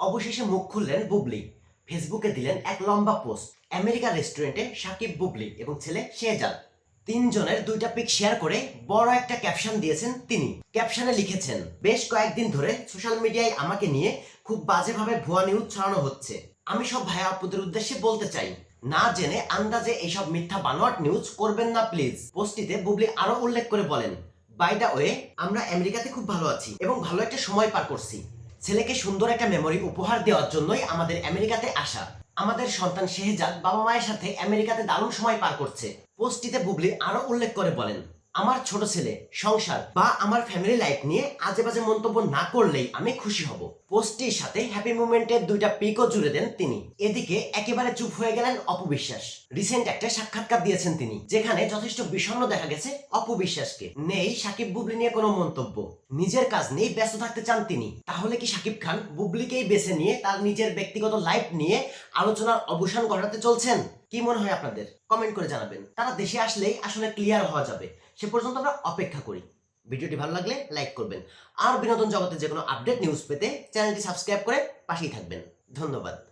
অবশেষে মুখ খুললেন বুবলি। ফেসবুকে দিলেন এক লম্বা পোস্ট। আমেরিকা রেস্টুরেন্টে সাকিব বুবলি এবং ছেলে শেহজাদ। তিনজনের দুইটা পিক শেয়ার করে বড় একটা ক্যাপশন দিয়েছেন তিনি। ক্যাপশনে লিখেছেন, বেশ কয়েকদিন ধরে সোশ্যাল মিডিয়ায় আমাকে নিয়ে খুব বাজেভাবে ভুয়া নিউজ ছড়ানো হচ্ছে। আমি সব ভাই আপুদের উদ্দেশ্যে বলতে চাই, না জেনে আন্দাজে এইসব মিথ্যা বানোয়াট নিউজ করবেন না প্লিজ পোস্টটিতে বুবলি আরও উল্লেখ করে বলেন বাই দা ওয়ে আমরা আমেরিকাতে খুব ভালো আছি এবং ভালো একটা সময় পার করছি। ছেলেকে সুন্দর একটা মেমোরি উপহার দেওয়ার জন্যই আমাদের আমেরিকাতে আসা। আমাদের সন্তান শেহজাদ বাবা মায়ের সাথে আমেরিকাতে দারুণ সময় পার করছে। পোস্টটিতে বুবলি আরও উল্লেখ করে বলেন। আমার ছোট ছেলে, সংসার বা আমার ফ্যামিলি লাইফ নিয়ে আজে বাজে মন্তব্য না করলেই আমি খুশি হব। পোস্টটির সাথে হ্যাপি মুমেন্টের দুইটা পিকও জুড়ে দেন তিনি। এদিকে একেবারে চুপ হয়ে গেলেন অপবিশ্বাস রিসেন্ট একটা সাক্ষাৎকার দিয়েছেন তিনি, যেখানে যথেষ্ট বিষণ্ণ দেখা গেছে অপবিশ্বাসকে নেই সাকিব বুবলি নিয়ে কোনো মন্তব্য। নিজের কাজ নিয়ে ব্যস্ত থাকতে চান তিনি। তাহলে কি সাকিব খান বুবলিকেই বেছে নিয়ে তার নিজের ব্যক্তিগত লাইফ নিয়ে আলোচনার অবসান ঘটাতে চলছেন? কি মনে হয় আপনাদের? কমেন্ট করে জানাবেন। তারা দেশে আসলেই আসলে ক্লিয়ার হওয়া যাবে। সে পর্যন্ত আমরা অপেক্ষা করি। ভিডিওটি ভালো লাগলে লাইক করবেন। আর বিনোদন জগতে যে কোনো আপডেট নিউজ পেতে চ্যানেলটি সাবস্ক্রাইব করে পাশেই থাকবেন। ধন্যবাদ।